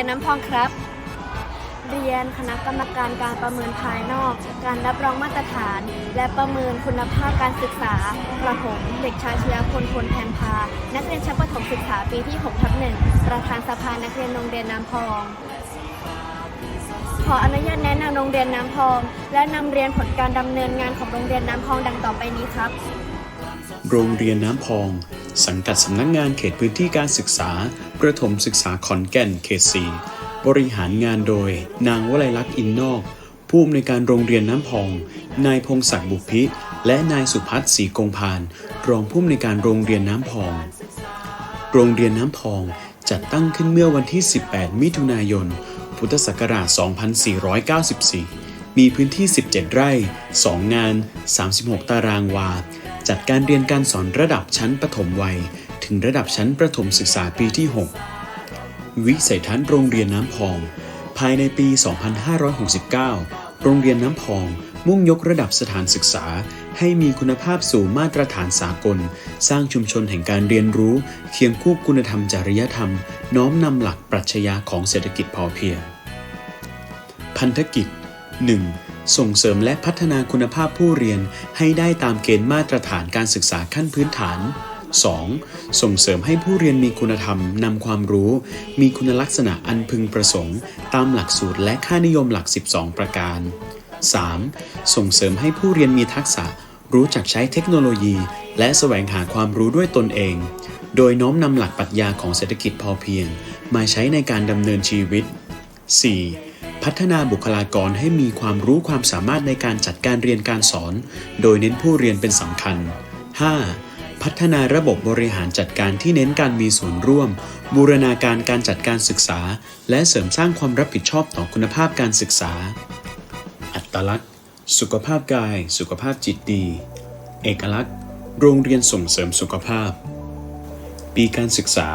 รียนน้ำพองครับ เรียนคณะกรรมการการประเมินภายนอก การรับรองมาตรฐาน และประเมินคุณภาพการศึกษาประถมเด็กชายชยพลพลแทนพา นักเรียนชั้นประถมศึกษาปีที่6ทับหนึ่งประธานสภานักเรียนโรงเรียนน้ำพองขออนุญาตแนะนำโรงเรียนน้ำพอง และนำเรียนผลการดำเนินงานของโรงเรียนน้ำพองดังต่อไปนี้ครับ โรงเรียนน้ำพอง สังกัดสำนักงงานเขตพื้นที่การศึกษา ประถมศึกษาขอนแก่นเขต4บริหารงานโดย นางวลัยลักษณ์อินนอก ผู้อำนวยการโรงเรียนน้ำพอง นายพงศักดิ์บุพพิ และนายสุพัฒน์ศรีกงพาน รองผู้อำนวยการโรงเรียนน้ำพอง โรงเรียนน้ำพองจัดตั้งขึ้นเมื่อวันที่ 18 มิถุนายน พุทธศักราช 2494 มีพื้นที่ 17 ไร่ 2 งาน 36 ตารางวา จัดการเรียนการสอนระดับชั้นประถมวัย ถึงระดับชั้นประถมศึกษาปีที่ 6 วิสัยทัศน์โรงเรียนน้ำพอง ภายในปี 2569 โรงเรียนน้ำพอง มุ่งยกระดับสถานศึกษา ให้มีคุณภาพสู่มาตรฐานสากล สร้างชุมชนแห่งการเรียนรู้ เคียงคู่คุณธรรมจริยธรรม น้อมนำหลักปรัชญาของเศรษฐกิจพอเพียง พันธกิจ 1. ส่งเสริมและพัฒนาคุณภาพผู้เรียนให้ได้ตามเกณฑ์มาตรฐานการศึกษาขั้นพื้นฐาน 2. ส่งเสริมให้ผู้เรียนมีคุณธรรมนำความรู้ มีคุณลักษณะอันพึงประสงค์ ตามหลักสูตรและค่านิยมหลัก 12 ประการ 3. ส่งเสริมให้ผู้เรียนมีทักษะ รู้จักใช้เทคโนโลยี และแสวงหาความรู้ด้วยตนเอง โดยน้อมนำหลักปรัชญาของเศรษฐกิจพอเพียง มาใช้ในการดำเนินชีวิต 4. พัฒนาบุคลากรให้มีความรู้ความสามารถในการจัดการเรียนการสอน โดยเน้นผู้เรียนเป็นสำคัญ 5. พัฒนาระบบบริหารจัดการที่เน้นการมีส่วนร่วม บูรณาการการจัดการศึกษา และเสริมสร้างความรับผิดชอบต่อคุณภาพการศึกษา อัตลักษณ์ สุขภาพกาย สุขภาพจิตดี เอกลักษณ์ โรงเรียนส่งเสริมสุขภาพ ปีการศึกษา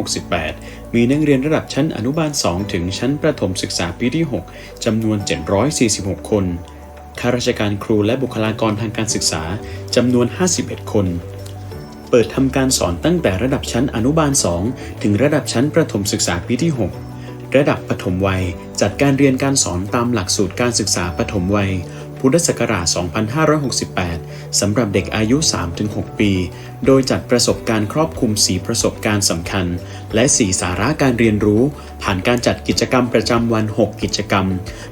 2568 มีนักเรียนระดับชั้นอนุบาล 2 ถึงชั้นประถมศึกษาปีที่ 6 จำนวน 746 คน ข้าราชการครูและบุคลากรทางการศึกษา จำนวน 51 คน เปิดทำการสอนตั้งแต่ระดับชั้นอนุบาล 2 ถึงระดับชั้นประถมศึกษาปีที่ 6 ระดับปฐมวัย จัดการเรียนการสอนตามหลักสูตรการศึกษาปฐมวัย พุทธศักราช 2568 สำหรับเด็กอายุ 3-6 ปี โดยจัดประสบการณ์ครอบคลุม 4 ประสบการณ์สำคัญ และ 4 สาระการเรียนรู้ ผ่านการจัดกิจกรรมประจำวัน 6 กิจกรรม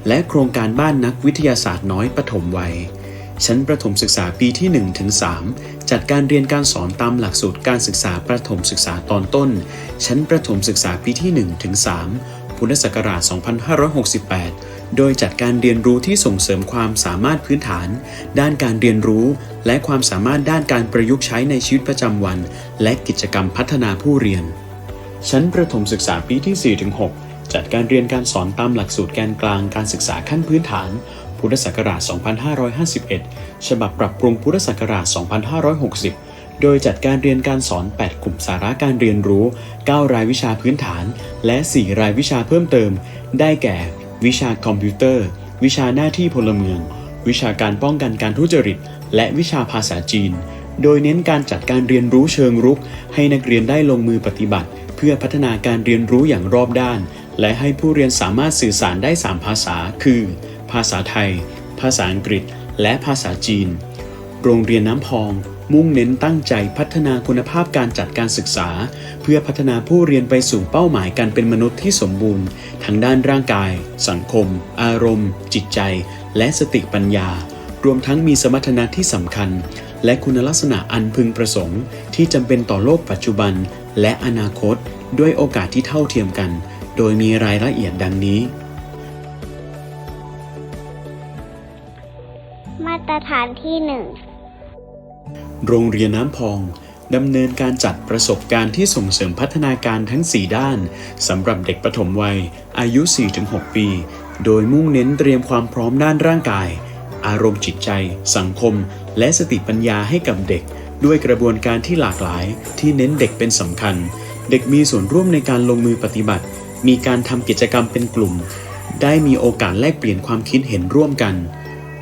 และโครงการบ้านนักวิทยาศาสตร์น้อยปฐมวัย ชั้นประถมศึกษาปีที่ 1-3 จัดการเรียนการสอนตามหลักสูตรการศึกษาประถมศึกษาตอนต้น ชั้นประถมศึกษาปีที่ 1-3 พุทธศักราช 2568 โดยจัดการเรียนรู้ที่ส่งเสริมความสามารถพื้นฐาน ด้านการเรียนรู้ และความสามารถด้านการประยุกต์ใช้ในชีวิตประจำวัน และกิจกรรมพัฒนาผู้เรียน ชั้นประถมศึกษาปีที่ 4-6 จัดการเรียนการสอนตามหลักสูตรแกนกลางการศึกษาขั้นพื้นฐาน พุทธศักราช 2551 ฉบับปรับปรุงพุทธศักราช 2560โดยจัดการเรียนการสอน 8 กลุ่มสาระการเรียนรู้ 9 รายวิชาพื้นฐาน และ 4 รายวิชาเพิ่มเติม ได้แก่ วิชาคอมพิวเตอร์ วิชาหน้าที่พลเมือง วิชาการป้องกันการทุจริต และวิชาภาษาจีน โดยเน้นการจัดการเรียนรู้เชิงรุก ให้นักเรียนได้ลงมือปฏิบัติ เพื่อพัฒนาการเรียนรู้อย่างรอบด้าน และให้ผู้เรียนสามารถสื่อสารได้ 3 ภาษา คือ ภาษาไทย ภาษาอังกฤษ และภาษาจีน โรงเรียนน้ำพอง มุ่งเน้นตั้งใจพัฒนาคุณภาพการจัดการศึกษา เพื่อพัฒนาผู้เรียนไปสู่เป้าหมายการเป็นมนุษย์ที่สมบูรณ์ทั้งด้านร่างกาย สังคม อารมณ์ จิตใจ และสติปัญญา รวมทั้งมีสมรรถนะที่สำคัญ และคุณลักษณะอันพึงประสงค์ ที่จำเป็นต่อโลกปัจจุบัน และอนาคต ด้วยโอกาสที่เท่าเทียมกัน โดยมีรายละเอียดดังนี้มาตรฐานที่หนึ่ง โรงเรียนน้ำพองดำเนินการจัดประสบการณ์ที่ส่งเสริมพัฒนาการทั้ง 4 ด้านสำหรับเด็กปฐมวัย อายุ 4-6 ปี โดยมุ่งเน้นเตรียมความพร้อมด้านร่างกาย อารมณ์จิตใจ สังคม และสติปัญญาให้กับเด็ก ด้วยกระบวนการที่หลากหลาย ที่เน้นเด็กเป็นสำคัญ เด็กมีส่วนร่วมในการลงมือปฏิบัติ มีการทำกิจกรรมเป็นกลุ่ม ได้มีโอกาสแลกเปลี่ยนความคิดเห็นร่วมกัน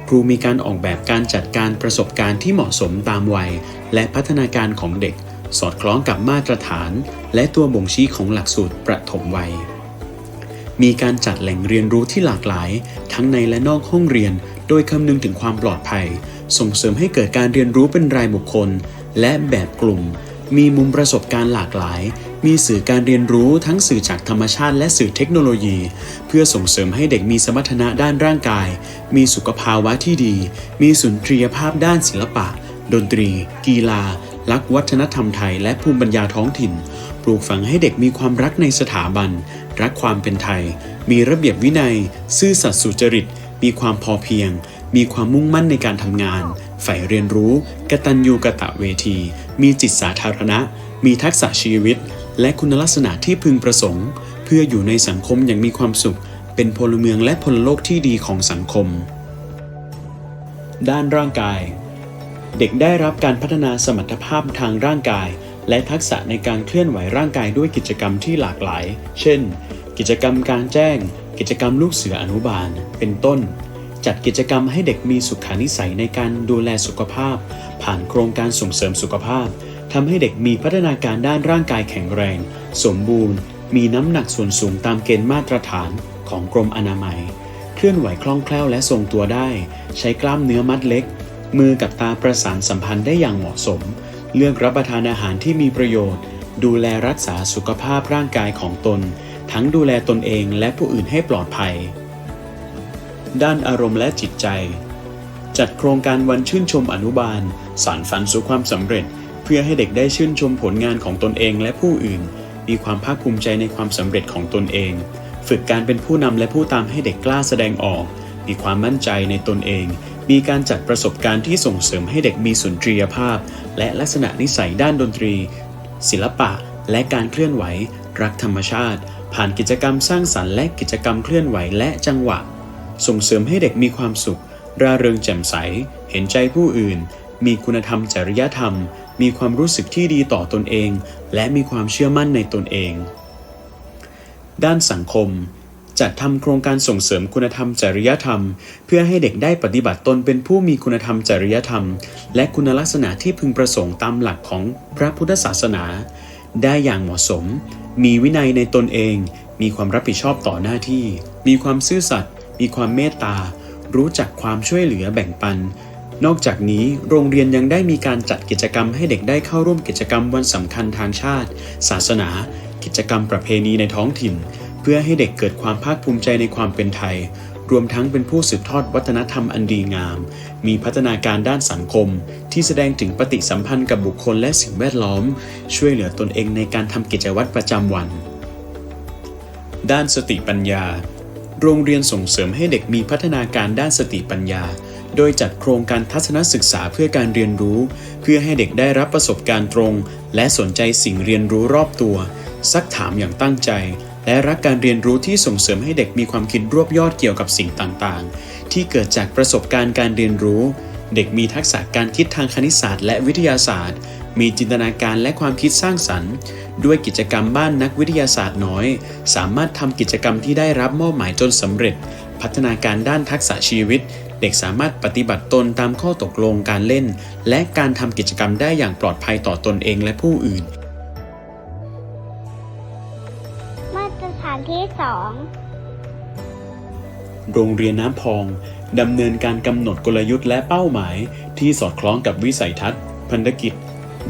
ครูมีการออกแบบการจัดการประสบการณ์ที่เหมาะสมตามวัย และพัฒนาการของเด็ก สอดคล้องกับมาตรฐาน และตัวบ่งชี้ของหลักสูตรประถมวัย มีการจัดแหล่งเรียนรู้ที่หลากหลาย ทั้งในและนอกห้องเรียน โดยคำนึงถึงความปลอดภัย ส่งเสริมให้เกิดการเรียนรู้เป็นรายบุคคล และแบบกลุ่ม มีมุมประสบการณ์หลากหลาย มีสื่อการเรียนรู้ทั้งสื่อจากธรรมชาติและสื่อเทคโนโลยี เพื่อส่งเสริมให้เด็กมีสมรรถนะด้านร่างกาย มีสุขภาวะที่ดี มีสุนทรียภาพด้านศิลปะ ดนตรี กีฬาลักวัฒนธรรมไทย และภูมิปัญญาท้องถิ่น ปลูกฝังให้เด็กมีความรักในสถาบัน รักความเป็นไทย มีระเบียบวินัย ซื่อสัตย์สุจริต มีความพอเพียง มีความมุ่งมั่นในการทำงานใฝ่เรียนรู้ กตัญญูกะตะเวที มีจิตสาธารณะ มีทักษะชีวิต และคุณลักษณะที่พึงประสงค์ เพื่ออยู่ในสังคมอย่างมีความสุข เป็นพลเมืองและพลโลกที่ดีของสังคม ด้านร่างกาย เด็กได้รับการพัฒนาสมรรถภาพทางร่างกาย และทักษะในการเคลื่อนไหวร่างกายด้วยกิจกรรมที่หลากหลาย เช่น กิจกรรมการแจ้ง กิจกรรมลูกเสืออนุบาล เป็นต้น จัดกิจกรรมให้เด็กมีสุขานิสัยในการดูแลสุขภาพ ผ่านโครงการส่งเสริมสุขภาพ ทำให้เด็กมีพัฒนาการด้านร่างกายแข็งแรง สมบูรณ์ มีน้ำหนักส่วนสูงตามเกณฑ์มาตรฐานของกรมอนามัย เคลื่อนไหวคล่องแคล่วและทรงตัวได้ ใช้กล้ามเนื้อมัดเล็ก มือกับตาประสานสัมพันธ์ได้อย่างเหมาะสม เลือกรับประทานอาหารที่มีประโยชน์ ดูแลรักษาสุขภาพร่างกายของตน ทั้งดูแลตนเองและผู้อื่นให้ปลอดภัย ด้านอารมณ์และจิตใจ จัดโครงการวันชื่นชมอนุบาล สานฝันสู่ความสำเร็จ เพื่อให้เด็กได้ชื่นชมผลงานของตนเองและผู้อื่น มีความภาคภูมิใจในความสำเร็จของตนเอง ฝึกการเป็นผู้นำและผู้ตามให้เด็กกล้าแสดงออก มีความมั่นใจในตนเอง มีการจัดประสบการณ์ที่ส่งเสริมให้เด็กมีสุนทรียภาพ และลักษณะนิสัยด้านดนตรี ศิลปะ และการเคลื่อนไหว รักธรรมชาติ ผ่านกิจกรรมสร้างสรรค์และกิจกรรมเคลื่อนไหวและจังหวะ ส่งเสริมให้เด็กมีความสุข ร่าเริงแจ่มใส เห็นใจผู้อื่น มีคุณธรรมจริยธรรม มีความรู้สึกที่ดีต่อตนเอง และมีความเชื่อมั่นในตนเอง ด้านสังคม จัดทำโครงการส่งเสริมคุณธรรมจริยธรรม เพื่อให้เด็กได้ปฏิบัติตนเป็นผู้มีคุณธรรมจริยธรรม และคุณลักษณะที่พึงประสงค์ตามหลักของพระพุทธศาสนา ได้อย่างเหมาะสม มีวินัยในตนเอง มีความรับผิดชอบต่อหน้าที่ มีความซื่อสัตย์มีความเมตตารู้จักความช่วยเหลือแบ่งปัน นอกจากนี้โรงเรียนยังได้มีการจัดกิจกรรมให้เด็กได้เข้าร่วมกิจกรรมวันสำคัญทางชาติ ศาสนา กิจกรรมประเพณีในท้องถิ่น เพื่อให้เด็กเกิดความภาคภูมิใจในความเป็นไทย รวมทั้งเป็นผู้สืบทอดวัฒนธรรมอันดีงาม มีพัฒนาการด้านสังคม ที่แสดงถึงปฏิสัมพันธ์กับบุคคลและสิ่งแวดล้อม ช่วยเหลือตนเองในการทำกิจวัตรประจำวัน ด้านสติปัญญา โรงเรียนส่งเสริมให้เด็กมีพัฒนาการด้านสติปัญญา โดยจัดโครงการทัศนศึกษาเพื่อการเรียนรู้ เพื่อให้เด็กได้รับประสบการณ์ตรง และสนใจสิ่งเรียนรู้รอบตัว ซักถามอย่างตั้งใจ และรักการเรียนรู้ที่ส่งเสริมให้เด็กมีความคิดรวบยอดเกี่ยวกับสิ่งต่างๆ ที่เกิดจากประสบการณ์การเรียนรู้ เด็กมีทักษะการคิดทางคณิตศาสตร์และวิทยาศาสตร์ มีจินตนาการและความคิดสร้างสรรค์ ด้วยกิจกรรมบ้านนักวิทยาศาสตร์น้อย สามารถทำกิจกรรมที่ได้รับมอบหมายจนสำเร็จ พัฒนาการด้านทักษะชีวิต เด็กสามารถปฏิบัติตนตามข้อตกลงการเล่น และการทำกิจกรรมได้อย่างปลอดภัยต่อตนเองและผู้อื่น มาตรฐานที่สองโรงเรียนน้ำพองดำเนินการกำหนดกลยุทธ์และเป้าหมาย ที่สอดคล้องกับวิสัยทัศน์ พันธกิจ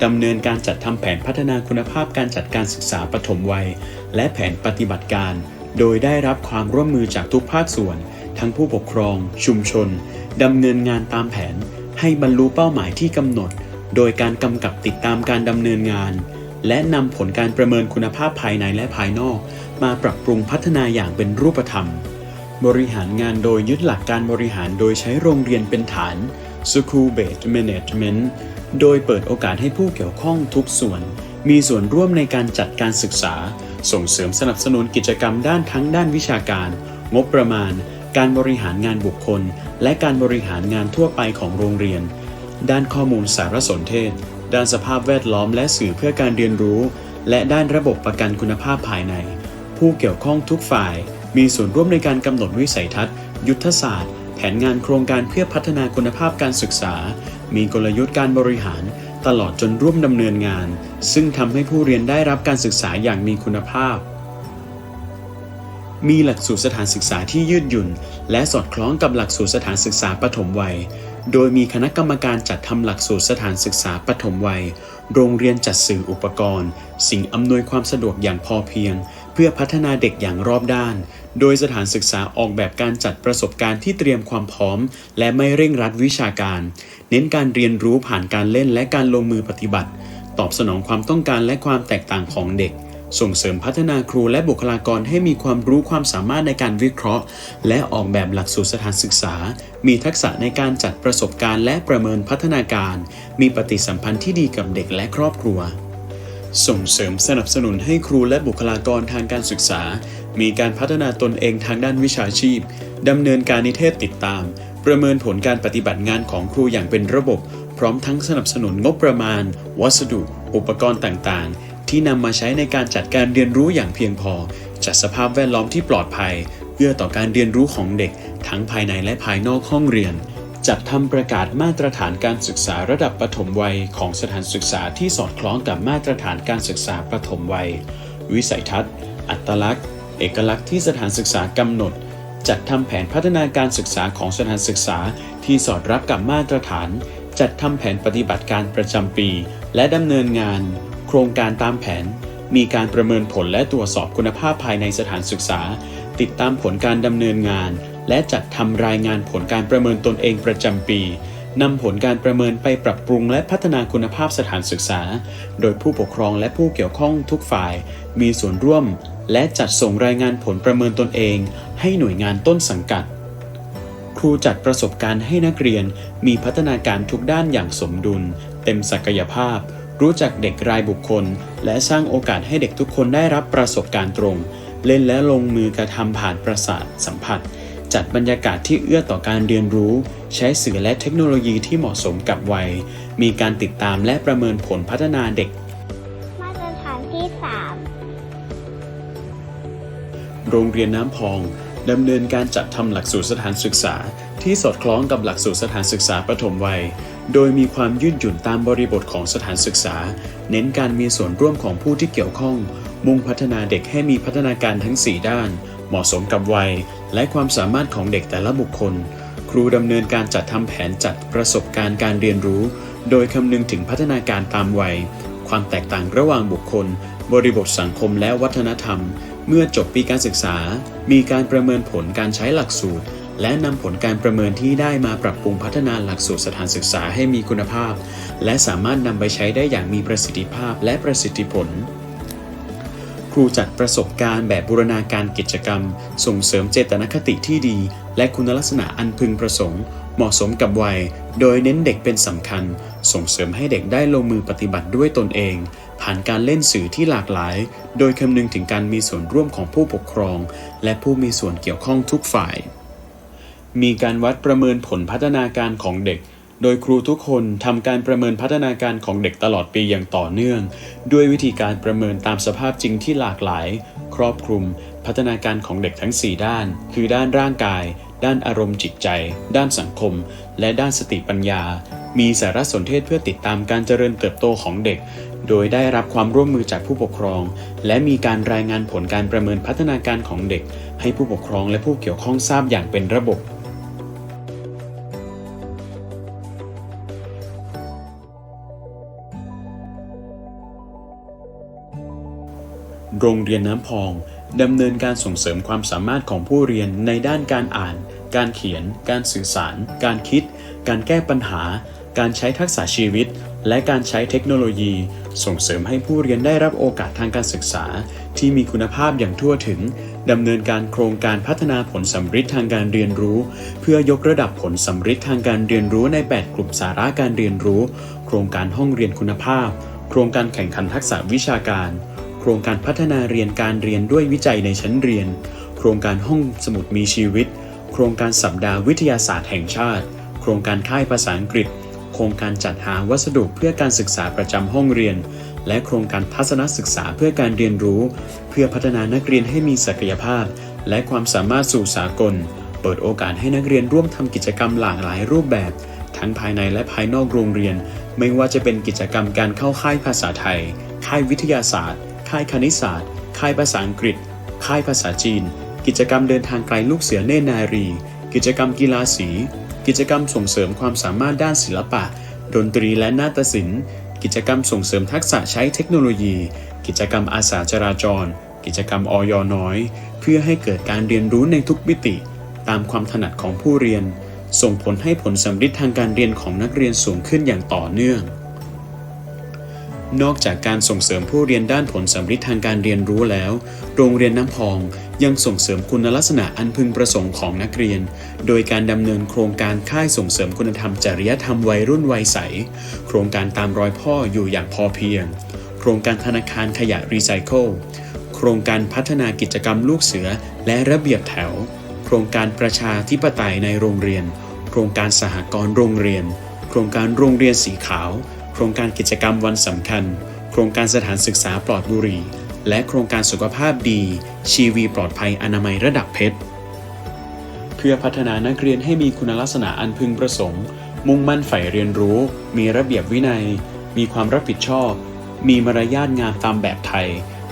ดำเนินการจัดทำแผนพัฒนาคุณภาพการจัดการศึกษาปฐมวัย และแผนปฏิบัติการ โดยได้รับความร่วมมือจากทุกภาคส่วน ทั้งผู้ปกครอง ชุมชนดำเนินงานตามแผน ให้บรรลุเป้าหมายที่กำหนด โดยการกำกับติดตามการดำเนินงาน และนำผลการประเมินคุณภาพภายในและภายนอก มาปรับปรุงพัฒนาอย่างเป็นรูปธรรม บริหารงานโดยยึดหลักการบริหารโดยใช้โรงเรียนเป็นฐาน School Based Management โดยเปิดโอกาสให้ผู้เกี่ยวข้องทุกส่วน มีส่วนร่วมในการจัดการศึกษา ส่งเสริมสนับสนุนกิจกรรมด้านทั้งด้านวิชาการ งบประมาณ การบริหารงานบุคคล และการบริหารงานทั่วไปของโรงเรียน ด้านข้อมูลสารสนเทศ ด้านสภาพแวดล้อมและสื่อเพื่อการเรียนรู้ และด้านระบบประกันคุณภาพภายใน ผู้เกี่ยวข้องทุกฝ่าย มีส่วนร่วมในการกำหนดวิสัยทัศน์ ยุทธศาสตร์ แผนงานโครงการเพื่อพัฒนาคุณภาพการศึกษา มีกลยุทธ์การบริหาร ตลอดจนร่วมดำเนินงาน ซึ่งทำให้ผู้เรียนได้รับการศึกษาอย่างมีคุณภาพ มีหลักสูตรสถานศึกษาที่ยืดหยุ่น และสอดคล้องกับหลักสูตรสถานศึกษาปฐมวัย โดยมีคณะกรรมการจัดทำหลักสูตรสถานศึกษาปฐมวัย โรงเรียนจัดสื่ออุปกรณ์ สิ่งอำนวยความสะดวกอย่างพอเพียง เพื่อพัฒนาเด็กอย่างรอบด้าน โดยสถานศึกษาออกแบบการจัดประสบการณ์ที่เตรียมความพร้อม และไม่เร่งรัดวิชาการ เน้นการเรียนรู้ผ่านการเล่นและการลงมือปฏิบัติ ตอบสนองความต้องการและความแตกต่างของเด็ก ส่งเสริมพัฒนาครูและบุคลากรให้มีความรู้ความสามารถในการวิเคราะห์ และออกแบบหลักสูตรสถานศึกษา มีทักษะในการจัดประสบการณ์และประเมินพัฒนาการ มีปฏิสัมพันธ์ที่ดีกับเด็กและครอบครัว ส่งเสริมสนับสนุนให้ครูและบุคลากรทางการศึกษา มีการพัฒนาตนเองทางด้านวิชาชีพดำเนินการนิเทศติดตาม ประเมินผลการปฏิบัติงานของครูอย่างเป็นระบบ พร้อมทั้งสนับสนุนงบประมาณ วัสดุ อุปกรณ์ต่างๆ ที่นำมาใช้ในการจัดการเรียนรู้อย่างเพียงพอ จัดสภาพแวดล้อมที่ปลอดภัยเอื้อต่อการเรียนรู้ของเด็ก ทั้งภายในและภายนอกห้องเรียน จัดทำประกาศมาตรฐานการศึกษาระดับประถมวัยของสถานศึกษาที่สอดคล้องกับมาตรฐานการศึกษาประถมวัย วิสัยทัศน์ อัตลักษณ์ เอกลักษณ์ที่สถานศึกษากำหนด จัดทำแผนพัฒนาการศึกษาของสถานศึกษาที่สอดรับกับมาตรฐาน จัดทำแผนปฏิบัติการประจำปี และดำเนินงาน โครงการตามแผน มีการประเมินผลและตรวจสอบคุณภาพภายในสถานศึกษา ติดตามผลการดำเนินงาน และจัดทำรายงานผลการประเมินตนเองประจำปีนำผลการประเมินไปปรับปรุงและพัฒนาคุณภาพสถานศึกษา โดยผู้ปกครองและผู้เกี่ยวข้องทุกฝ่าย มีส่วนร่วม และจัดส่งรายงานผลประเมินตนเอง ให้หน่วยงานต้นสังกัด ครูจัดประสบการณ์ให้นักเรียนมีพัฒนาการทุกด้านอย่างสมดุล เต็มศักยภาพ รู้จักเด็กรายบุคคล และสร้างโอกาสให้เด็กทุกคนได้รับประสบการณ์ตรง เล่นและลงมือกระทำผ่านประสาทสัมผัส จัดบรรยากาศที่เอื้อต่อการเรียนรู้ ใช้สื่อและเทคโนโลยีที่เหมาะสมกับวัย มีการติดตามและประเมินผลพัฒนาเด็ก มาตรฐานที่สามโรงเรียนน้ำพองดำเนินการจัดทำหลักสูตรสถานศึกษา ที่สอดคล้องกับหลักสูตรสถานศึกษาปฐมวัย โดยมีความยืดหยุ่นตามบริบทของสถานศึกษา เน้นการมีส่วนร่วมของผู้ที่เกี่ยวข้อง มุ่งพัฒนาเด็กให้มีพัฒนาการทั้ง 4 ด้าน เหมาะสมกับวัย และความสามารถของเด็กแต่ละบุคคล ครูดำเนินการจัดทำแผนจัดประสบการณ์การเรียนรู้ โดยคำนึงถึงพัฒนาการตามวัย ความแตกต่างระหว่างบุคคล บริบทสังคมและวัฒนธรรม เมื่อจบปีการศึกษา มีการประเมินผลการใช้หลักสูตร และนำผลการประเมินที่ได้มาปรับปรุงพัฒนาหลักสูตรสถานศึกษาให้มีคุณภาพ และสามารถนำไปใช้ได้อย่างมีประสิทธิภาพและประสิทธิผล ครูจัดประสบการณ์แบบบูรณาการกิจกรรม ส่งเสริมเจตนคติที่ดี และคุณลักษณะอันพึงประสงค์ เหมาะสมกับวัย โดยเน้นเด็กเป็นสำคัญ ส่งเสริมให้เด็กได้ลงมือปฏิบัติด้วยตนเอง ผ่านการเล่นสื่อที่หลากหลาย โดยคำนึงถึงการมีส่วนร่วมของผู้ปกครอง และผู้มีส่วนเกี่ยวข้องทุกฝ่าย มีการวัดประเมินผลพัฒนาการของเด็ก โดยครูทุกคนทำการประเมินพัฒนาการของเด็กตลอดปีอย่างต่อเนื่อง ด้วยวิธีการประเมินตามสภาพจริงที่หลากหลาย ครอบคลุม พัฒนาการของเด็กทั้ง 4 ด้าน คือด้านร่างกาย ด้านอารมณ์จิตใจ ด้านสังคม และด้านสติปัญญา มีสารสนเทศเพื่อติดตามการเจริญเติบโตของเด็ก โดยได้รับความร่วมมือจากผู้ปกครอง และมีการรายงานผลการประเมินพัฒนาการของเด็ก ให้ผู้ปกครองและผู้เกี่ยวข้องทราบอย่างเป็นระบบ โรงเรียนน้ำพองดำเนินการส่งเสริมความสามารถของผู้เรียนในด้านการอ่าน การเขียน การสื่อสาร การคิด การแก้ปัญหา การใช้ทักษะชีวิต และการใช้เทคโนโลยี ส่งเสริมให้ผู้เรียนได้รับโอกาสทางการศึกษา ที่มีคุณภาพอย่างทั่วถึงดำเนินการโครงการพัฒนาผลสำฤทธิ์ทางการเรียนรู้ เพื่อยกระดับผลสำฤทธิ์ทางการเรียนรู้ใน 8 กลุ่มสาระการเรียนรู้ โครงการห้องเรียนคุณภาพ โครงการแข่งขันทักษะวิชาการโครงการพัฒนาเรียนการเรียนด้วยวิจัยในชั้นเรียน โครงการห้องสมุดมีชีวิต โครงการสัปดาห์วิทยาศาสตร์แห่งชาติ โครงการค่ายภาษาอังกฤษ โครงการจัดหาวัสดุเพื่อการศึกษาประจำห้องเรียน และโครงการทัศนศึกษาเพื่อการเรียนรู้ เพื่อพัฒนานักเรียนให้มีศักยภาพ และความสามารถสู่สากล เปิดโอกาสให้นักเรียนร่วมทำกิจกรรมหลากหลายรูปแบบ ทั้งภายในและภายนอกโรงเรียน ไม่ว่าจะเป็นกิจกรรมการเข้าค่ายภาษาไทย ค่ายวิทยาศาสตร์ ค่ายคณิตศาสตร์ ค่ายภาษาอังกฤษ ค่ายภาษาจีน กิจกรรมเดินทางไกลลูกเสือเนตรนารี กิจกรรมกีฬาสี กิจกรรมส่งเสริมความสามารถด้านศิลปะ ดนตรีและนาฏศิลป์ กิจกรรมส่งเสริมทักษะใช้เทคโนโลยี กิจกรรมอาสาจราจร กิจกรรมออยน้อย เพื่อให้เกิดการเรียนรู้ในทุกมิติ ตามความถนัดของผู้เรียน ส่งผลให้ผลสำฤทธิ์ทางการเรียนของนักเรียนสูงขึ้นอย่างต่อเนื่อง นอกจากการส่งเสริมผู้เรียนด้านผลสำฤทธิ์ทางการเรียนรู้แล้ว โรงเรียนน้ำพองยังส่งเสริมคุณลักษณะอันพึงประสงค์ของนักเรียน โดยการดำเนินโครงการค่ายส่งเสริมคุณธรรมจริยธรรมวัยรุ่นวัยใส โครงการตามรอยพ่ออยู่อย่างพอเพียง โครงการธนาคารขยะรีไซเคิล โครงการพัฒนากิจกรรมลูกเสือและระเบียบแถว โครงการประชาธิปไตยในโรงเรียน โครงการสหกรณ์โรงเรียน โครงการโรงเรียนสีขาว โครงการกิจกรรมวันสำคัญ โครงการสถานศึกษาปลอดบุหรี่ และโครงการสุขภาพดี ชีวีปลอดภัยอนามัยระดับเพชร เพื่อพัฒนานักเรียนให้มีคุณลักษณะอันพึงประสงค์ มุ่งมั่นใฝ่เรียนรู้ มีระเบียบวินัย มีความรับผิดชอบ มีมารยาทงามตามแบบไทย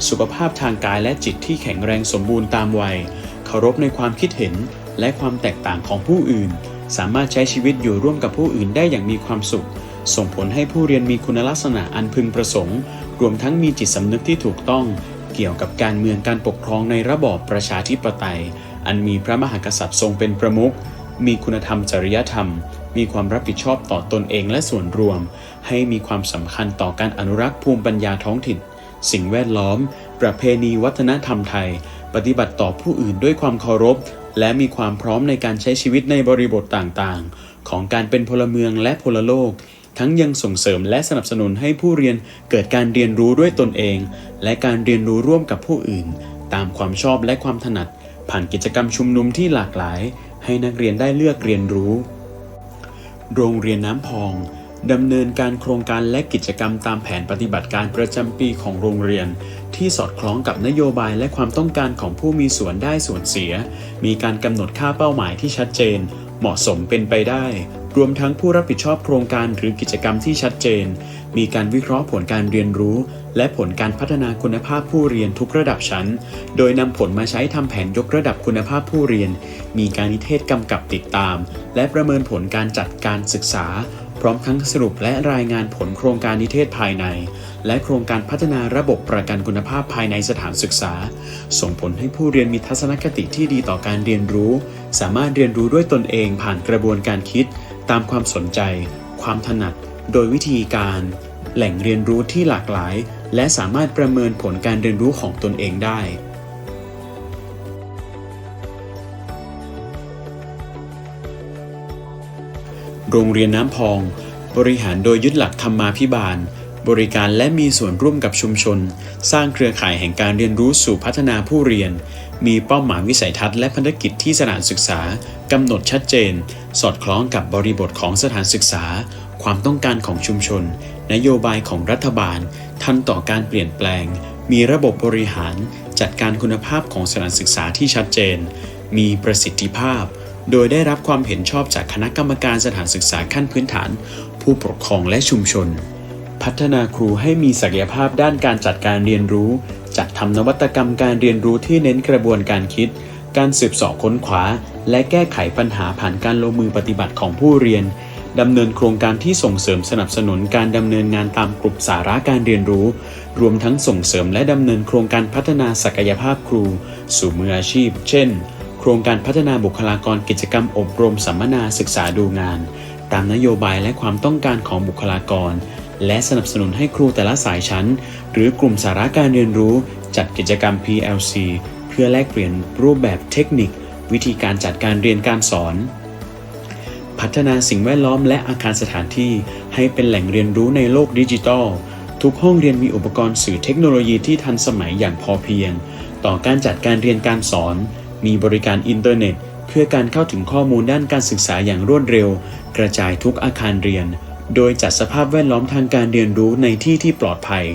สุขภาพทางกายและจิตที่แข็งแรงสมบูรณ์ตามวัย เคารพในความคิดเห็นและความแตกต่างของผู้อื่น สามารถใช้ชีวิตอยู่ร่วมกับผู้อื่นได้อย่างมีความสุข ส่งผลให้ผู้เรียนมีคุณลักษณะอันพึงประสงค์ รวมทั้งมีจิตสำนึกที่ถูกต้องเกี่ยวกับการเมืองการปกครองในระบอบประชาธิปไตย อันมีพระมหากษัตริย์ทรงเป็นประมุข มีคุณธรรมจริยธรรม มีความรับผิดชอบต่อตนเองและส่วนรวม ให้มีความสำคัญต่อการอนุรักษ์ภูมิปัญญาท้องถิ่น สิ่งแวดล้อม ประเพณีวัฒนธรรมไทย ปฏิบัติต่อผู้อื่นด้วยความเคารพ และมีความพร้อมในการใช้ชีวิตในบริบทต่างๆ ของการเป็นพลเมืองและพลโลก ทั้งยังส่งเสริมและสนับสนุนให้ผู้เรียนเกิดการเรียนรู้ด้วยตนเอง และการเรียนรู้ร่วมกับผู้อื่น ตามความชอบและความถนัด ผ่านกิจกรรมชุมนุมที่หลากหลาย ให้นักเรียนได้เลือกเรียนรู้ โรงเรียนน้ำพองดำเนินการโครงการและกิจกรรมตามแผนปฏิบัติการประจำปีของโรงเรียน ที่สอดคล้องกับนโยบายและความต้องการของผู้มีส่วนได้ส่วนเสีย มีการกำหนดค่าเป้าหมายที่ชัดเจน เหมาะสมเป็นไปได้ รวมทั้งผู้รับผิดชอบโครงการหรือกิจกรรมที่ชัดเจน มีการวิเคราะห์ผลการเรียนรู้ และผลการพัฒนาคุณภาพผู้เรียนทุกระดับชั้น โดยนำผลมาใช้ทำแผนยกระดับคุณภาพผู้เรียน มีการนิเทศกำกับติดตาม และประเมินผลการจัดการศึกษา พร้อมทั้งสรุปและรายงานผลโครงการนิเทศภายใน และโครงการพัฒนาระบบประกันคุณภาพภายในสถานศึกษา ส่งผลให้ผู้เรียนมีทัศนคติที่ดีต่อการเรียนรู้ สามารถเรียนรู้ด้วยตนเองผ่านกระบวนการคิด ตามความสนใจ ความถนัด โดยวิธีการ แหล่งเรียนรู้ที่หลากหลาย และสามารถประเมินผลการเรียนรู้ของตนเองได้โรงเรียนน้ำพอง บริหารโดยยึดหลักธรรมาภิบาล บริการและมีส่วนร่วมกับชุมชน สร้างเครือข่ายแห่งการเรียนรู้สู่พัฒนาผู้เรียน มีเป้าหมายวิสัยทัศน์และพันธกิจที่สถานศึกษากำหนดชัดเจน สอดคล้องกับบริบทของสถานศึกษา ความต้องการของชุมชน นโยบายของรัฐบาล ทันต่อการเปลี่ยนแปลง มีระบบบริหาร จัดการคุณภาพของสถานศึกษาที่ชัดเจน มีประสิทธิภาพโดยได้รับความเห็นชอบจากคณะกรรมการสถานศึกษาขั้นพื้นฐาน ผู้ปกครองและชุมชน พัฒนาครูให้มีศักยภาพด้านการจัดการเรียนรู้ จัดทำนวัตกรรมการเรียนรู้ที่เน้นกระบวนการคิด การสืบเสอบค้นคว้า และแก้ไขปัญหาผ่านการลงมือปฏิบัติของผู้เรียนดำเนินโครงการที่ส่งเสริมสนับสนุนการดำเนินงานตามกลุ่มสาระการเรียนรู้ รวมทั้งส่งเสริมและดำเนินโครงการพัฒนาศักยภาพครู สู่มืออาชีพ เช่น โครงการพัฒนาบุคลากรกิจกรรมอบรมสัมมนาศึกษาดูงาน ตามนโยบายและความต้องการของบุคลากร และสนับสนุนให้ครูแต่ละสายชั้น หรือกลุ่มสาระการเรียนรู้ จัดกิจกรรม PLC เพื่อแลกเปลี่ยนรูปแบบเทคนิค วิธีการจัดการเรียนการสอน พัฒนาสิ่งแวดล้อมและอาคารสถานที่ให้เป็นแหล่งเรียนรู้ในโลกดิจิทัล ทุกห้องเรียนมีอุปกรณ์สื่อเทคโนโลยีที่ทันสมัยอย่างพอเพียง ต่อการจัดการเรียนการสอน มีบริการอินเทอร์เน็ต เพื่อการเข้าถึงข้อมูลด้านการศึกษาอย่างรวดเร็ว กระจายทุกอาคารเรียน โดยจัดสภาพแวดล้อมทางการเรียนรู้ในที่ที่ปลอดภัย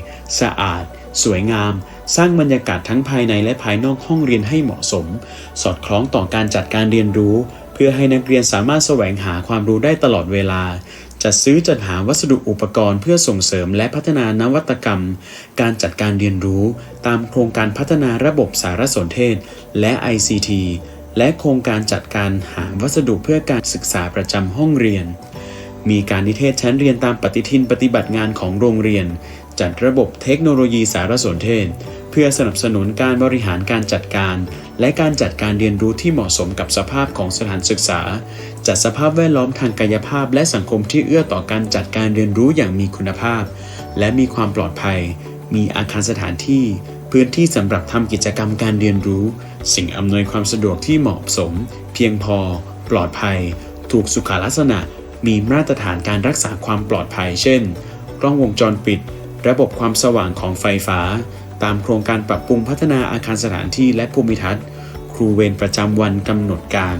สะอาด สวยงาม สร้างบรรยากาศทั้งภายในและภายนอกห้องเรียนให้เหมาะสม สอดคล้องต่อการจัดการเรียนรู้ เพื่อให้นักเรียนสามารถแสวงหาความรู้ได้ตลอดเวลา จัดซื้อจัดหาวัสดุอุปกรณ์เพื่อส่งเสริมและพัฒนานวัตกรรม การจัดการเรียนรู้ ตามโครงการพัฒนาระบบสารสนเทศ และ ICT และโครงการจัดการหาวัสดุเพื่อการศึกษาประจำห้องเรียน มีการนิเทศชั้นเรียนตามปฏิทินปฏิบัติงานของโรงเรียน จัดระบบเทคโนโลยีสารสนเทศ เพื่อสนับสนุนการบริหารการจัดการ และการจัดการเรียนรู้ที่เหมาะสมกับสภาพของสถานศึกษา จัดสภาพแวดล้อมทางกายภาพ และสังคมที่เอื้อต่อการจัดการเรียนรู้อย่างมีคุณภาพ และมีความปลอดภัย มีอาคารสถานที่ พื้นที่สำหรับทำกิจกรรมการเรียนรู้ สิ่งอำนวยความสะดวกที่เหมาะสม เพียงพอ ปลอดภัย ถูกสุขลักษณะ มีมาตรฐานการรักษาความปลอดภัย เช่น กล้องวงจรปิด ระบบความสว่างของไฟฟ้า ตามโครงการปรับปรุงพัฒนาอาคารสถานที่และภูมิทัศน์ ครูเวรประจำวันกำหนดการ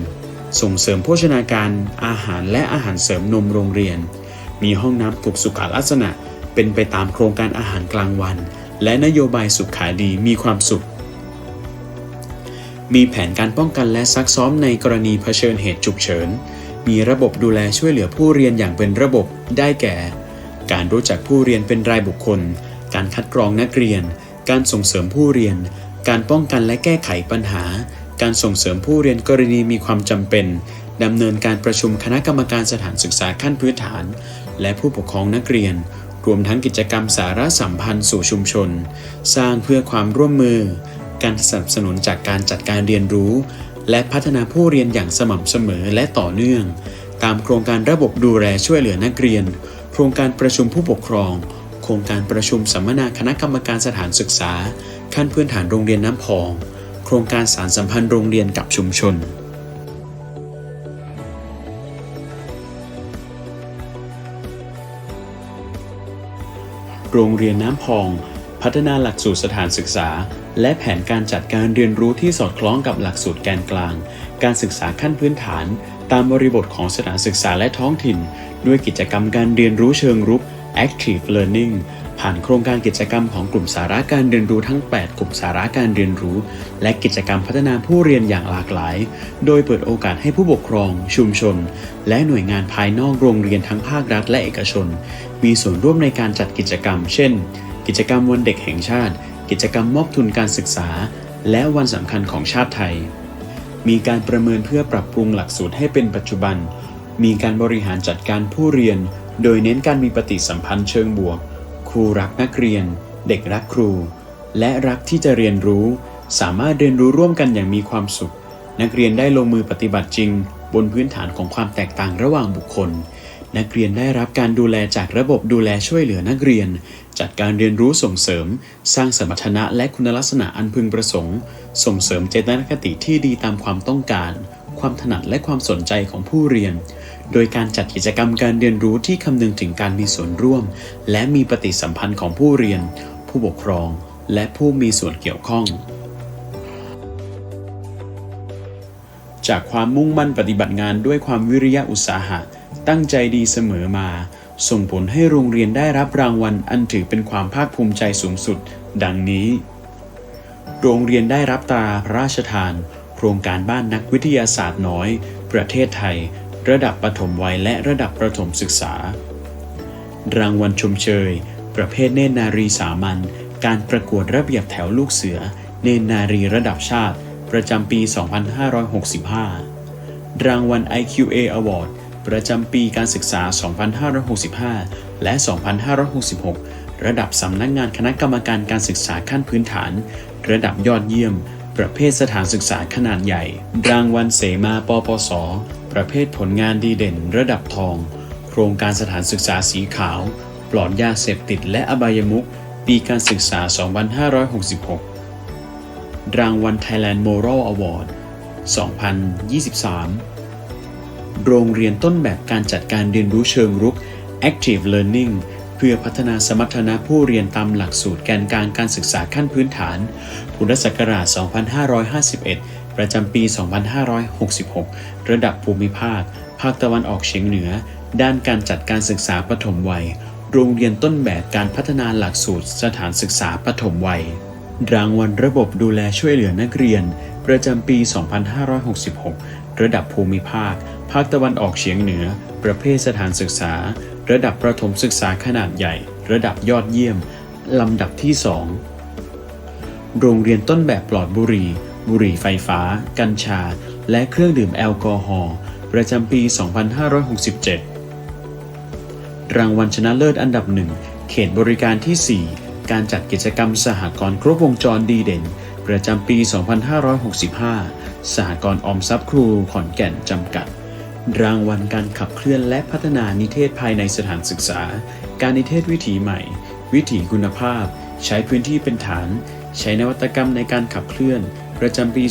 ส่งเสริมโภชนาการ อาหารและอาหารเสริมนมโรงเรียน มีห้องน้ำถูกสุขลักษณะ เป็นไปตามโครงการอาหารกลางวัน และนโยบายสุขขาดีมีความสุขมีแผนการป้องกันและซักซ้อมในกรณีเผชิญเหตุฉุกเฉิน มีระบบดูแลช่วยเหลือผู้เรียนอย่างเป็นระบบได้แก่ การรู้จักผู้เรียนเป็นรายบุคคล การคัดกรองนักเรียน การส่งเสริมผู้เรียน การป้องกันและแก้ไขปัญหา การส่งเสริมผู้เรียนกรณีมีความจำเป็นดำเนินการประชุมคณะกรรมการสถานศึกษาขั้นพื้นฐาน และผู้ปกครองนักเรียน รวมทั้งกิจกรรมสาระสัมพันธ์สู่ชุมชน สร้างเพื่อความร่วมมือ การสนับสนุนจากการจัดการเรียนรู้ และพัฒนาผู้เรียนอย่างสม่ำเสมอและต่อเนื่อง ตามโครงการระบบดูแลช่วยเหลือนักเรียน โครงการประชุมผู้ปกครอง โครงการประชุมสัมมนาคณะกรรมการสถานศึกษา ขั้นพื้นฐานโรงเรียนน้ำพอง โครงการสารสัมพันธ์โรงเรียนกับชุมชนโรงเรียนน้ำพอง พัฒนาหลักสูตรสถานศึกษา และแผนการจัดการเรียนรู้ที่สอดคล้องกับหลักสูตรแกนกลาง การศึกษาขั้นพื้นฐาน ตามบริบทของสถานศึกษาและท้องถิ่น ด้วยกิจกรรมการเรียนรู้เชิงรุก Active Learning ผ่านโครงการกิจกรรมของกลุ่มสาระการเรียนรู้ทั้ง 8 กลุ่มสาระการเรียนรู้ และกิจกรรมพัฒนาผู้เรียนอย่างหลากหลาย โดยเปิดโอกาสให้ผู้ปกครอง ชุมชน และหน่วยงานภายนอกโรงเรียนทั้งภาครัฐและเอกชน มีส่วนร่วมในการจัดกิจกรรม เช่น กิจกรรมวันเด็กแห่งชาติ กิจกรรมมอบทุนการศึกษา และวันสำคัญของชาติไทย มีการประเมินเพื่อปรับปรุงหลักสูตรให้เป็นปัจจุบัน มีการบริหารจัดการผู้เรียน โดยเน้นการมีปฏิสัมพันธ์เชิงบวก ครูรักนักเรียน เด็กรักครู และรักที่จะเรียนรู้ สามารถเรียนรู้ร่วมกันอย่างมีความสุข นักเรียนได้ลงมือปฏิบัติจริง บนพื้นฐานของความแตกต่างระหว่างบุคคล นักเรียนได้รับการดูแลจากระบบดูแลช่วยเหลือนักเรียน จัดการเรียนรู้ส่งเสริม สร้างสมรรถนะและคุณลักษณะอันพึงประสงค์ ส่งเสริมเจตนคติที่ดีตามความต้องการ ความถนัดและความสนใจของผู้เรียน โดยการจัดกิจกรรมการเรียนรู้ที่คำนึงถึงการมีส่วนร่วม และมีปฏิสัมพันธ์ของผู้เรียน ผู้ปกครอง และผู้มีส่วนเกี่ยวข้องจากความมุ่งมั่นปฏิบัติงานด้วยความวิริยะอุตสาหะ ตั้งใจดีเสมอมา ส่งผลให้โรงเรียนได้รับรางวัลอันถือเป็นความภาคภูมิใจสูงสุด ดังนี้ โรงเรียนได้รับตราพระราชทาน โครงการบ้านนักวิทยาศาสตร์น้อย ประเทศไทย ระดับประถมวัยและระดับประถมศึกษา รางวัลชมเชย ประเภทเนนารีสามัญการประกวดระเบียบแถวลูกเสือ เนนารีระดับชาติ ประจำปี 2565 รางวัล IQA Award ประจำปีการศึกษา 2565 และ 2566 ระดับสำนักงานคณะกรรมการการศึกษาขั้นพื้นฐาน ระดับยอดเยี่ยม ประเภทสถานศึกษาขนาดใหญ่ รางวัลเสมาปปส ประเภทผลงานดีเด่น ระดับทอง โครงการสถานศึกษาสีขาว ปลอดยาเสพติดและอบายมุขปีการศึกษา 2566 รางวัล Thailand Moral Award 2023 โรงเรียนต้นแบบการจัดการเรียนรู้เชิงรุก Active Learning เพื่อพัฒนาสมรรถนะผู้เรียนตามหลักสูตรแกนกลางการศึกษาขั้นพื้นฐาน พุทธศักราช 2551 ประจำปี 2566 ระดับภูมิภาค ภาคตะวันออกเฉียงเหนือ ด้านการจัดการศึกษาปฐมวัย โรงเรียนต้นแบบการพัฒนาหลักสูตรสถานศึกษาปฐมวัย รางวัลระบบดูแลช่วยเหลือนักเรียน ประจำปี 2566 ระดับภูมิภาค ภาคตะวันออกเฉียงเหนือ ประเภทสถานศึกษา ระดับประถมศึกษาขนาดใหญ่ ระดับยอดเยี่ยม ลำดับที่ 2 โรงเรียนต้นแบบปลอดบุหรี่ บุหรี่ไฟฟ้า กัญชา และเครื่องดื่มแอลกอฮอล์ประจำปี 2567 รางวัลชนะเลิศอันดับหนึ่งเขตบริการที่ 4 การจัดกิจกรรมสหกรณ์ครบวงจรดีเด่น ประจำปี 2565 สหกรณ์ออมทรัพย์ครูขอนแก่นจำกัด รางวัลการขับเคลื่อนและพัฒนานิเทศภายในสถานศึกษา การนิเทศวิถีใหม่ วิถีคุณภาพ ใช้พื้นที่เป็นฐาน ใช้นวัตกรรมในการขับเคลื่อน ประจำปี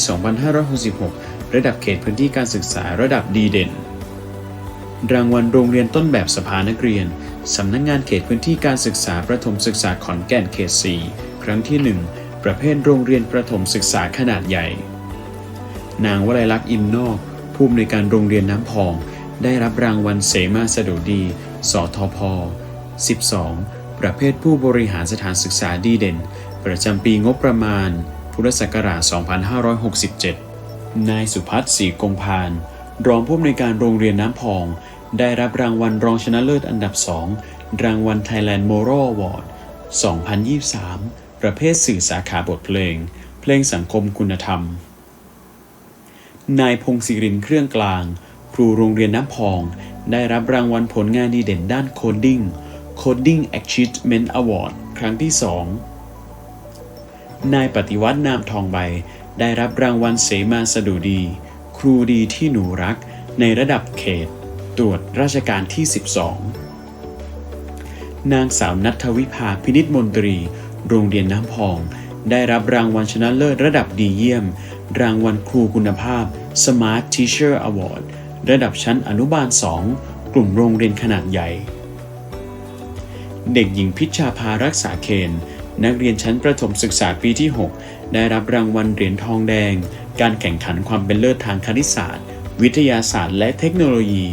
2566 ระดับเขตพื้นที่การศึกษาระดับดีเด่น รางวัลโรงเรียนต้นแบบสภานักเรียน สำนักงงานเขตพื้นที่การศึกษาประถมศึกษาขอนแก่นเขต 4 ครั้งที่ 1 ประเภทโรงเรียนประถมศึกษาขนาดใหญ่ นางวลัยลักษณ์อินนอก ผู้อำนวยการโรงเรียนน้ำพอง ได้รับรางวัลเสมาสดุดี สทพ 12 ประเภทผู้บริหารสถานศึกษาดีเด่น ประจำปีงบประมาณ พุทธศักราช 2567 นายสุพัฒน์ศรีกงพาน รองผู้อำนวยการโรงเรียนน้ำพอง ได้รับรางวัลรองชนะเลิศอันดับ 2 รางวัล Thailand Moral Award 2023 ประเภทสื่อสาขาบทเพลง เพลงสังคมคุณธรรม นายพงศิรินเครื่องกลาง ครูโรงเรียนน้ำพอง ได้รับรางวัลผลงานดีเด่นด้านโคดดิ้ง Coding Achievement Award ครั้งที่ 2 นายปฏิวัตินามทองใบ ได้รับรางวัลเสมาสดุดี ครูดีที่หนูรัก ในระดับเขต ตรวจราชการที่ 12 นางสาวนัทวิภาพินิษมนตรี โรงเรียนน้ำพอง ได้รับรางวัลชนะเลิศระดับดีเยี่ยม รางวัลครูคุณภาพ Smart Teacher Award ระดับชั้นอนุบาล 2 กลุ่มโรงเรียนขนาดใหญ่ เด็กหญิงพิชชาภารักษาเคน นักเรียนชั้นประถมศึกษาปีที่ 6 ได้รับรางวัลเหรียญทองแดง การแข่งขันความเป็นเลิศทางคณิตศาสตร์ วิทยาศาสตร์ และเทคโนโลยี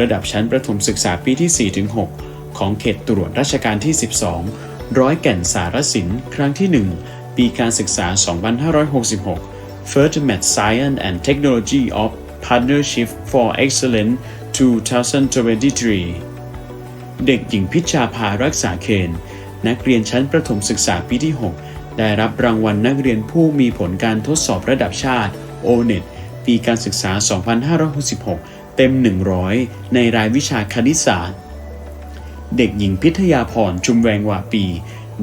ระดับชั้นประถมศึกษาปีที่ 4-6 ของเขตตรวจราชการที่ 12 ร้อยแก่นสารสิน ครั้งที่ 1 ปีการศึกษา 2566 First Met Science and Technology of Partnership for Excellence 2023 เด็กหญิงพิชชาภารักษาเคน นักเรียนชั้นประถมศึกษาปีที่ 6 ได้รับรางวัลนักเรียนผู้มีผลการทดสอบระดับชาติ O-NET ปีการศึกษา 2566 เต็ม 100 ในรายวิชาคณิตศาสตร์ เด็กหญิงพิทยาพรชุมแวงวาปี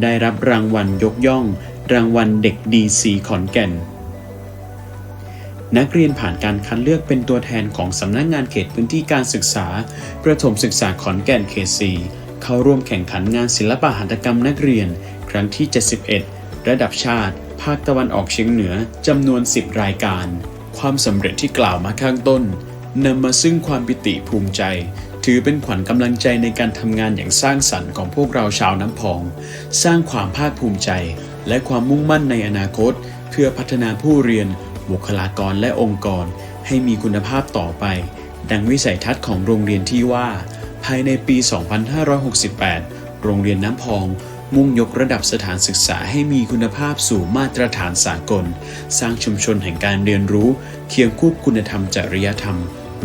ได้รับรางวัลยกย่อง รางวัลเด็กดีสีขอนแก่น นักเรียนผ่านการคัดเลือกเป็นตัวแทนของสำนักงานเขตพื้นที่การศึกษา ประถมศึกษาขอนแก่นเขตสีเข้าร่วมแข่งขันงานศิลปะหัตถกรรมนักเรียน ครั้งที่ 71 ระดับชาติ ภาคตะวันออกเฉียงเหนือจำนวน 10 รายการ ความสำเร็จที่กล่าวมาข้างต้นนำมาซึ่งความปิติภูมิใจ ถือเป็นขวัญกำลังใจในการทำงานอย่างสร้างสรรค์ของพวกเราชาวน้ำพอง สร้างความภาคภูมิใจ และความมุ่งมั่นในอนาคต เพื่อพัฒนาผู้เรียน บุคลากรและองค์กร ให้มีคุณภาพต่อไป ดังวิสัยทัศน์ของโรงเรียนที่ว่า ภายในปี 2568 โรงเรียนน้ำพอง มุ่งยกระดับสถานศึกษาให้มีคุณภาพสู่มาตรฐานสากล สร้างชุมชนแห่งการเรียนรู้ เคียงคู่คุณธรรมจริยธรรม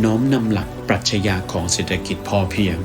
น้อมนำหลักปรัชญาของเศรษฐกิจพอเพียง